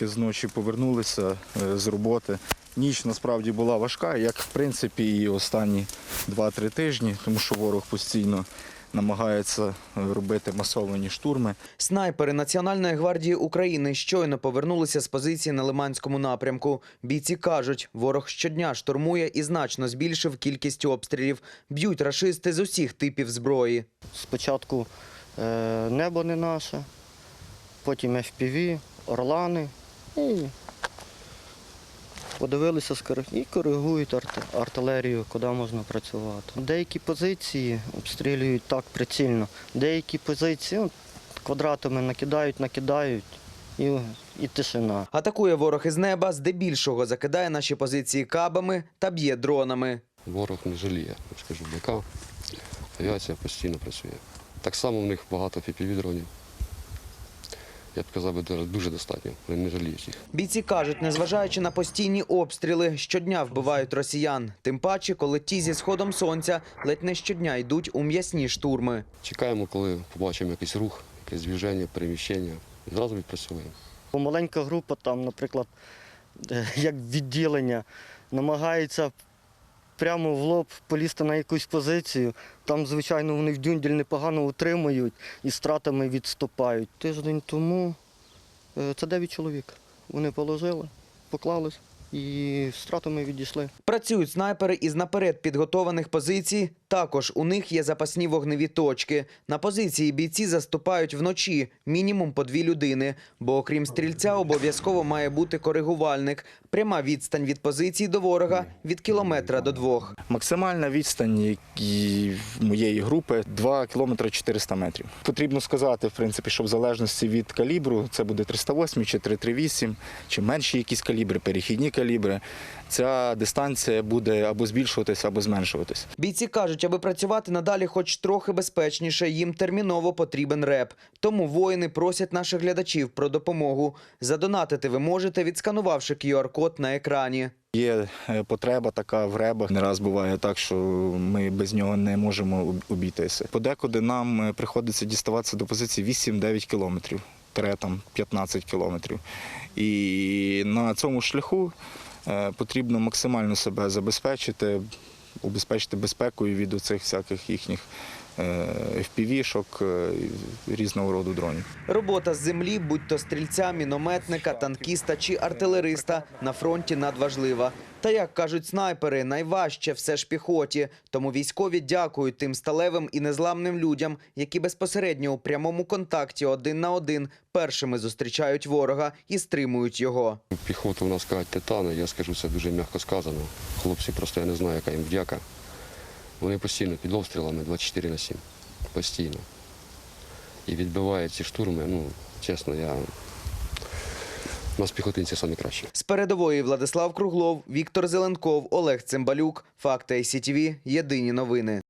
тільки з ночі повернулися е, з роботи. Ніч насправді була важка, як в принципі і останні 2-3 тижні, тому що ворог постійно намагається е, робити масовані штурми. Снайпери Національної гвардії України щойно повернулися з позиції на Лиманському напрямку. Бійці кажуть, ворог щодня штурмує і значно збільшив кількість обстрілів. Б'ють рашисти з усіх типів зброї. Спочатку е, небо не наше, потім FPV, орлани. І подивилися і коригують артилерію, куди можна працювати. Деякі позиції обстрілюють так прицільно, деякі позиції от, квадратами накидають, накидають і, і тишина. Атакує ворог із неба, здебільшого закидає наші позиції кабами та б'є дронами. Ворог не жаліє, я ж кажу, Авіація постійно працює. Так само в них багато фіпівідронів. Я б казав, би, дуже- достатньо. Вони не жаліють їх. Бійці кажуть, незважаючи на постійні обстріли, щодня вбивають росіян. Тим паче, коли ті зі сходом сонця ледь не щодня йдуть у м'ясні штурми. Чекаємо, коли побачимо якийсь рух, якесь движення, переміщення. Зразу відпрацьовуємо. Маленька група, там, наприклад, е, як відділення, намагається прямо в лоб полізти на якусь позицію. Там, звичайно, вони в дюнділь непогано утримують і стратами відступають. Тиждень тому е, це 9 чоловік. Вони положили, поклались і стратами відійшли. Працюють снайпери із наперед підготованих позицій. Також у них є запасні вогневі точки. На позиції бійці заступають вночі, мінімум по дві людини. Бо окрім стрільця, обов'язково має бути коригувальник. Пряма відстань від позиції до ворога від кілометра до двох. Максимальна відстань моєї групи 2 кілометри 400 метрів. Потрібно сказати, в принципі, що в залежності від калібру, це буде 308 чи 338, чи менші якісь калібри, перехідні калібри. Ця дистанція буде або збільшуватися, або зменшуватися. Бійці кажуть, аби працювати надалі хоч трохи безпечніше, їм терміново потрібен реп. Тому воїни просять наших глядачів про допомогу. Задонатити ви можете, відсканувавши QR-код на екрані. Є е, потреба така в ребах. Не раз буває так, що ми без нього не можемо обійтися. Подекуди нам е, приходиться діставатися до позиції 8-9 кілометрів, тире там 15 кілометрів. І на цьому шляху е, потрібно максимально себе забезпечити, убезпечити безпекою від оцих всяких їхніх е, FPV-шок, е, різного роду дронів. Робота з землі, будь то стрільця, мінометника, танкіста чи артилериста, на фронті надважлива. Та як кажуть снайпери, найважче все ж піхоті. Тому військові дякують тим сталевим і незламним людям, які безпосередньо у прямому контакті один на один першими зустрічають ворога і стримують його. Піхота у нас кажуть титани, я скажу це дуже м'яко сказано. Хлопці просто я не знаю, яка їм вдяка. Вони постійно під обстрілами 24 на 7. Постійно. І відбивають ці штурми. Ну, чесно, я. У нас піхотинці самі кращі. З передової Владислав Круглов, Віктор Зеленков, Олег Цимбалюк. Факти ICTV. Єдині новини.